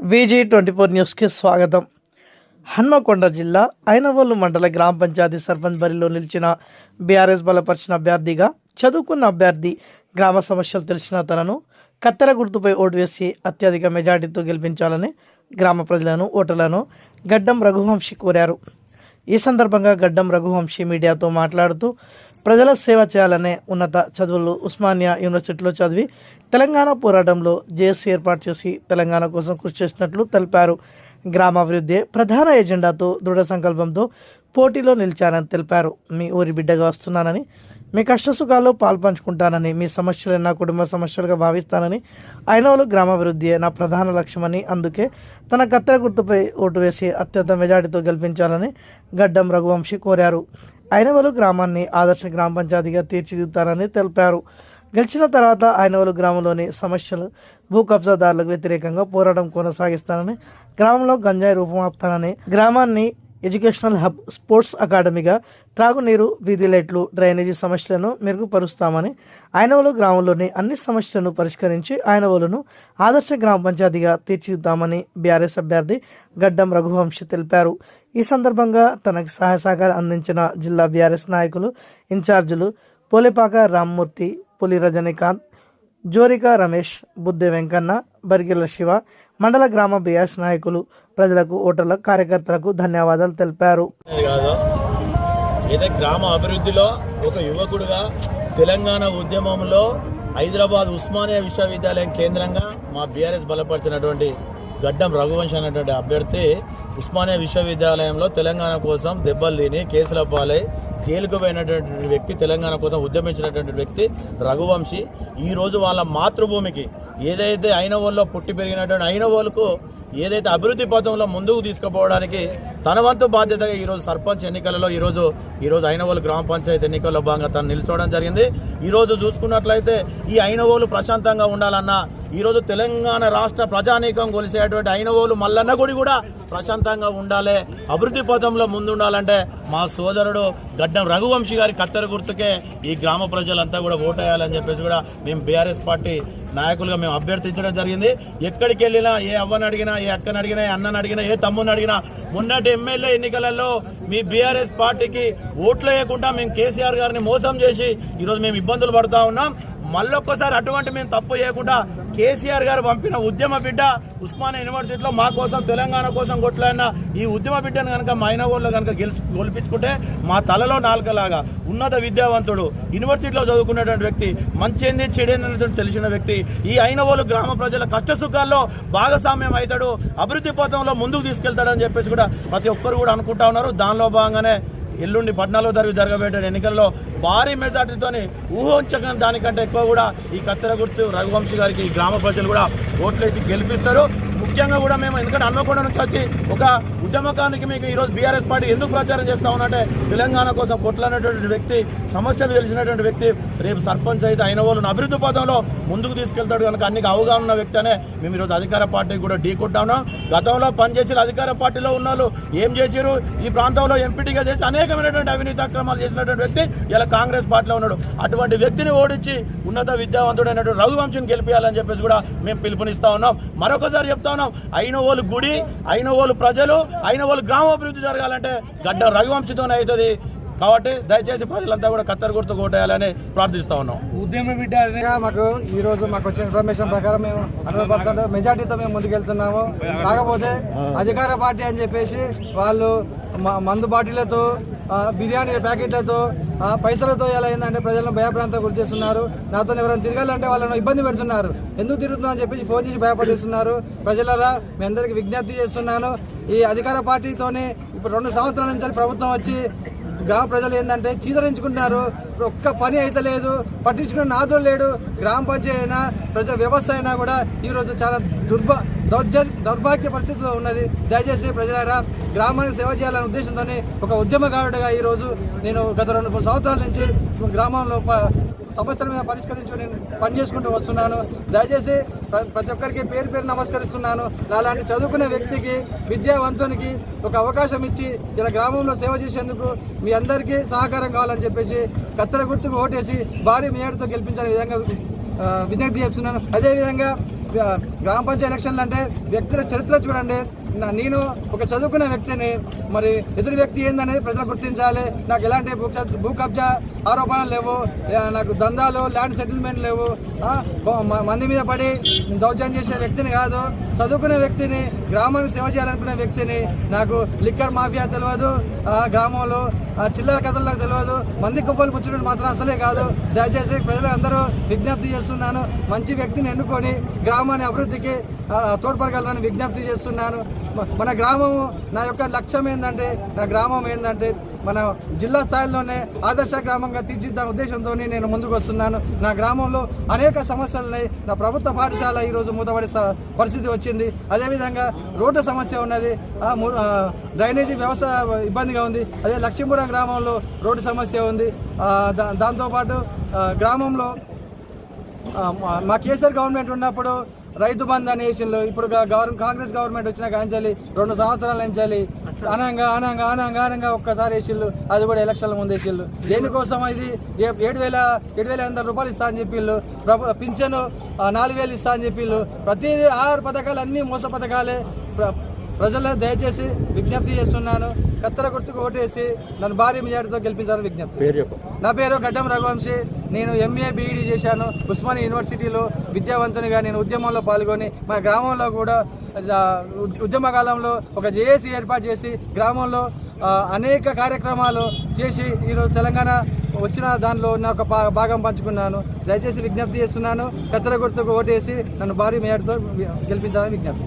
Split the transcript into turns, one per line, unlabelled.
విజీ twenty four న్యూస్కి స్వాగతం. హన్మకొండ జిల్లా ఐనవోలు మండల గ్రామ పంచాయతీ సర్పంచ్ బరిలో నిలిచిన బీఆర్ఎస్ బలపరిచిన అభ్యర్థిగా చదువుకున్న అభ్యర్థి గ్రామ సమస్యలు తెలిసిన తనను కత్తెర గుర్తుపై ఓటు వేసి అత్యధిక మెజార్టీతో గెలిపించాలని గ్రామ ప్రజలను ఓటర్లను గడ్డం రఘువంశీ కోరారు. ఈ సందర్భంగా గడ్డం రఘువంశీ మీడియాతో మాట్లాడుతూ ప్రజల సేవ చేయాలనే ఉన్నత చదువులు ఉస్మానియా యూనివర్సిటీలో చదివి తెలంగాణ పోరాటంలో జేఏసీ ఏర్పాటు చేసి తెలంగాణ కోసం కృషి చేసినట్లు తెలిపారు. గ్రామాభివృద్ధి ప్రధాన ఎజెండాతో దృఢ సంకల్పంతో పోటీలో నిలిచానని తెలిపారు. మీ ఊరి బిడ్డగా వస్తున్నానని మీ కష్టసుఖాల్లో పాల్పంచుకుంటానని మీ సమస్యలు నా కుటుంబ సమస్యలుగా భావిస్తానని ఐనవలు గ్రామాభివృద్ధి నా ప్రధాన లక్ష్యమని అందుకే తన కత్తెర గుర్తుపై ఓటు వేసి అత్యంత మెజార్టీతో గెలిపించాలని గడ్డం రఘువంశీ కోరారు. ఐనవలు గ్రామాన్ని ఆదర్శ గ్రామ పంచాయతీగా తీర్చిదిద్దుతారని తెలిపారు. గెలిచిన తర్వాత ఐనవలు గ్రామంలోని సమస్యలు భూ కబ్జాదారులకు వ్యతిరేకంగా పోరాటం కొనసాగిస్తానని గ్రామంలో గంజాయి రూపమాపుతానని గ్రామాన్ని ఎడ్యుకేషనల్ హబ్ స్పోర్ట్స్ అకాడమీగా త్రాగునీరు వీధి లైట్లు డ్రైనేజీ సమస్యలను మెరుగుపరుస్తామని ఆయనవలు గ్రామంలోని అన్ని సమస్యలను పరిష్కరించి ఆయనవలను ఆదర్శ గ్రామ పంచాయతీగా తీర్చిదిద్దామని బీఆర్ఎస్ అభ్యర్థి గడ్డం రఘువంశి తెలిపారు. ఈ సందర్భంగా తనకు సహాయ సహకారం అందించిన జిల్లా బీఆర్ఎస్ నాయకులు ఇన్ఛార్జీలు పోలేపాక రామ్మూర్తి పులి రజనీకాంత్ జోరికా రమేష్ బుద్ధి వెంకన్న బరిగిల్ల శివ మండల గ్రామ బీఆర్ఎస్ నాయకులు ప్రజలకు ఓటర్ల కార్యకర్తలకు ధన్యవాదాలు తెలిపారు.
ఏదో గ్రామ అభివృద్ధిలో ఒక యువకుడుగా తెలంగాణ ఉద్యమంలో హైదరాబాద్ ఉస్మానియా విశ్వవిద్యాలయం కేంద్రంగా మా బీఆర్ఎస్ బలపరిచినటువంటి గడ్డం రఘువంశ్ అనేటువంటి అభ్యర్థి ఉస్మానియా విశ్వవిద్యాలయంలో తెలంగాణ కోసం దెబ్బలు తిని కేసుల పాలై జైలుకు పోయినటువంటి వ్యక్తి తెలంగాణ కోసం ఉద్యమించినటువంటి వ్యక్తి రఘువంశీ ఈరోజు వాళ్ళ మాతృభూమికి ఏదైతే ఐనవోల్లో పుట్టి పెరిగినటువంటి ఐనవోలకు ఏదైతే అభివృద్ధి పథంలో ముందుకు తీసుకుపోవడానికి తన వంతు బాధ్యతగా ఈరోజు సర్పంచ్ ఎన్నికలలో ఈరోజు ఈరోజు ఐనవోలు గ్రామ పంచాయతీ ఎన్నికల్లో భాగంగా తను నిల్చోవడం జరిగింది. ఈరోజు చూసుకున్నట్లయితే ఈ ఐనవోలు ప్రశాంతంగా ఉండాలన్నా ఈరోజు తెలంగాణ రాష్ట్ర ప్రజానీకం కొలిసేటువంటి అయినవోలు మల్లన్న గుడి కూడా ప్రశాంతంగా ఉండాలి అభివృద్ధి పథంలో ముందుండాలంటే మా సోదరుడు గడ్డం రఘువంశీ గారి కత్తెర గుర్తుకే ఈ గ్రామ ప్రజలంతా కూడా ఓటేయాలని చెప్పేసి కూడా మేము బీఆర్ఎస్ పార్టీ నాయకులుగా మేము అభ్యర్థించడం జరిగింది. ఎక్కడికి వెళ్ళినా ఏ అవ్వని అడిగినా ఏ అక్కని అడిగినా ఏ అన్నని అడిగినా ఏ తమ్ముని అడిగినా మొన్నటి ఎమ్మెల్యే ఎన్నికలలో మీ బీఆర్ఎస్ పార్టీకి ఓట్లు వేయకుండా మేము కేసీఆర్ గారిని మోసం చేసి ఈరోజు మేము ఇబ్బందులు పడుతూ ఉన్నాం. మళ్ళొక్కసారి అటువంటి మేము తప్పు చేయకుండా కేసీఆర్ గారు పంపిన ఉద్యమ బిడ్డ ఉస్మానియా యూనివర్సిటీలో మా కోసం తెలంగాణ కోసం కొట్లాడిన ఈ ఉద్యమ బిడ్డను కనుక మైనవోళ్ళు కనుక గెలుచు గెలిపించుకుంటే మా తలలో నాలుకలాగా ఉన్నత విద్యావంతుడు యూనివర్సిటీలో చదువుకున్నటువంటి వ్యక్తి మంచేంది చెడేంది తెలిసిన వ్యక్తి ఈ అయినవోలు గ్రామ ప్రజల కష్ట సుఖాల్లో భాగస్వామ్యం అవుతాడు అభివృద్ధి పథంలో ముందుకు తీసుకెళ్తాడని చెప్పేసి కూడా ప్రతి ఒక్కరు కూడా అనుకుంటా ఉన్నారు. దానిలో భాగంగానే ఎల్లుండి పద్నాలుగో తారీఖు జరగబోయే ఎన్నికల్లో భారీ మెజార్టీతోనే ఊహించక దానికంటే ఎక్కువ కూడా ఈ కత్తెర గుర్తు రఘువంశీ గారికి ఈ గ్రామ ప్రజలు కూడా ఓట్లేసి గెలిపిస్తారు. ముఖ్యంగా కూడా మేము ఎందుకంటే హన్మకొండ నుంచి వచ్చి ఒక ఉద్యమకానికి మీకు ఈరోజు బీఆర్ఎస్ పార్టీ ఎందుకు ప్రచారం చేస్తా ఉన్నట్టే తెలంగాణ కోసం కొట్లాడినటువంటి వ్యక్తి సమస్యలు తెలిసినటువంటి వ్యక్తి రేపు సర్పంచ్ అయితే అయిన వాళ్ళని అభివృద్ధి పథంలో ముందుకు తీసుకెళ్తాడు కనుక అన్ని అవగాహన ఉన్న వ్యక్తి అనే మేము ఈరోజు అధికార పార్టీకి కూడా ఢీ ఉన్నాం. గతంలో పనిచేసిన అధికార పార్టీలో ఉన్న ఏం చేశారు? ఈ ప్రాంతంలో ఎంపీటీగా చేసి అనేకమైనటువంటి అవినీతి అక్రమాలు చేసినటువంటి వ్యక్తి ఇలా కాంగ్రెస్ పార్టీలో ఉన్నాడు. అటువంటి వ్యక్తిని ఓడించి ఉన్నత విద్యావంతుడైనటువంటి రఘువంశీని గెలిపించాలని చెప్పేసి కూడా మేము పిలుపునిస్తా ఉన్నాం. మరొకసారి చెప్తా ఉన్నాం. అయినవోలు గుడి అయినవోలు ప్రజలు అయినవోలు గ్రామాభివృద్ధి జరగాలంటే గడ్డ రఘువంశీతోనే అవుతుంది. కాబట్టి దయచేసి ప్రజలంతా కూడా కత్తెర గుర్తు కొట్టేయాలని ప్రార్థిస్తా ఉన్నాం.
ఉద్యమ బిడ్డ మాకు ఈ రోజు మాకు వచ్చిన ఇన్ఫర్మేషన్ ప్రకారం మేము హండ్రెడ్ పర్సెంట్ మెజార్టీతో మేము ముందుకెళ్తున్నాము. కాకపోతే అధికార పార్టీ అని చెప్పేసి వాళ్ళు మ- మందు బాటిళ్ళతో ఆ, బిర్యానీ ప్యాకెట్లతో పైసలతో ఎలా అయిందంటే ప్రజలను భయప్రాంతం గురి చేస్తున్నారు. నాతో ఎవరైనా తిరగాలంటే వాళ్ళను ఇబ్బంది పెడుతున్నారు. ఎందుకు తిరుగుతున్నా అని చెప్పేసి ఫోన్ చేసి భయపడిస్తున్నారు. ప్రజలరా మీ అందరికీ విజ్ఞప్తి చేస్తున్నాను. ఈ అధికార పార్టీతోనే ఇప్పుడు రెండు సంవత్సరాల నుంచి ప్రభుత్వం వచ్చి గ్రామ ప్రజలు ఏంటంటే చీదరించుకుంటున్నారు. ఒక్క పని అయితే లేదు. పట్టించుకున్న నాదులు లేడు. గ్రామ పంచాయతీ అయినా ప్రజా వ్యవస్థ అయినా కూడా ఈరోజు చాలా దుర్భ దౌర్జ దౌర్భాగ్య పరిస్థితిలో ఉన్నది. దయచేసి ప్రజలారా గ్రామానికి సేవ చేయాలనే ఉద్దేశంతోనే ఒక ఉద్యమకారుడిగా ఈరోజు నేను గత రెండు మూడు సంవత్సరాల నుంచి గ్రామంలో ప- సమస్యల మీద పరిష్కరించు నేను పనిచేసుకుంటూ వస్తున్నాను. దయచేసి ప్ర- ప్రతి ఒక్కరికి పేరు పేరు నమస్కరిస్తున్నాను. నాలాంటి చదువుకునే వ్యక్తికి విద్యావంతునికి ఒక అవకాశం ఇచ్చి ఇలా గ్రామంలో సేవ చేసేందుకు మీ అందరికీ సహకారం కావాలని చెప్పేసి కత్తెర గుర్తుకు ఓటేసి భారీ మేయర్తో గెలిపించాలనే విధంగా విజ్ఞప్తి చేస్తున్నాను. అదేవిధంగా గ్రామ పంచాయతీ ఎలక్షన్లు అంటే వ్యక్తుల చరిత్ర చూడండి. నా- నేను ఒక చదువుకున్న వ్యక్తిని మరి ఎదురు వ్యక్తి ఏందనేది ప్రజలు గుర్తించాలి. నాకు ఎలాంటి భూ భూ కబ్జా ఆరోపణలు లేవు. నాకు దందాలు ల్యాండ్ సెటిల్మెంట్ లేవు. మంది మీద పడి దౌర్జన్యం చేసే వ్యక్తిని కాదు. చదువుకునే వ్యక్తిని గ్రామానికి సేవ చేయాలనుకునే వ్యక్తిని నాకు లిక్కర్ మాఫియా తెలియదు ఆ, గ్రామంలో ఆ, చిల్లర కథలు నాకు తెలియదు మంది కుప్పలు పుచ్చడం మాత్రం అసలే కాదు. దయచేసి ప్రజలందరూ విజ్ఞప్తి చేస్తున్నాను. మంచి వ్యక్తిని ఎన్నుకొని గ్రామాన్ని అభివృద్ధి అభివృద్ధికి ఆ, తోడ్పడగలరని విజ్ఞప్తి చేస్తున్నాను. మన గ్రామం నా యొక్క లక్ష్యం ఏంటంటే నా గ్రామం ఏంటంటే మన జిల్లా స్థాయిలోనే ఆదర్శ గ్రామంగా తీర్చిద్దాని ఉద్దేశంతో నేను ముందుకు వస్తున్నాను. నా గ్రామంలో అనేక సమస్యలు ఉన్నాయి నా ప్రభుత్వ పాఠశాల ఈరోజు మూతపడే పరిస్థితి వచ్చింది. అదేవిధంగా రోడ్డు సమస్య ఉన్నది. డ్రైనేజీ వ్యవస్థ ఇబ్బందిగా ఉంది. అదే లక్ష్మీపురం గ్రామంలో రోడ్డు సమస్య ఉంది. దా- దాంతోపాటు గ్రామంలో మా- మా కేసీఆర్ గవర్నమెంట్ ఉన్నప్పుడు రైతు బంధు అని వేసిండ్రు ఇప్పుడు కాంగ్రెస్ గవర్నమెంట్ వచ్చిన కాంచాలి రెండు సంవత్సరాల నుంచి అనంగా అనంగా అనంగా అనంగా ఒక్కసారి వేసిళ్ళు. అది కూడా ఎలక్షన్ల ముందు వేసిళ్ళు. దేనికోసం ఇది? ఏడు వేల ఏడు వేల ఎనిమిది రూపాయలు ఇస్తా అని చెప్పిళ్ళు. పింఛను నాలుగు వేలు ఇస్తా అని చెప్పిళ్ళు. ప్రతి ఆరు పథకాలు అన్ని మోస పథకాలే. ప్రజలను దయచేసి విజ్ఞప్తి చేస్తున్నాను. కత్తెర గుర్తుకు ఓటేసి నన్ను భారీ మెజార్టీతో గెలిపించాలని విజ్ఞప్తి. నా పేరు గడ్డం రఘువంశీ. నేను ఎంఏ బీఈడీ చేశాను. ఉస్మానియా యూనివర్సిటీలో విద్యావంతునిగా నేను ఉద్యమంలో పాల్గొని మా గ్రామంలో కూడా ఉద్యమ కాలంలో ఒక జేఏసీ ఏర్పాటు చేసి గ్రామంలో అనేక కార్యక్రమాలు చేసి ఈరోజు తెలంగాణ వచ్చిన దానిలో నా ఒక భాగం పంచుకున్నాను. దయచేసి విజ్ఞప్తి చేస్తున్నాను. కత్తెర గుర్తుకు ఓటేసి నన్ను భారీ మేయర్తో గెలిపించాలని విజ్ఞప్తి.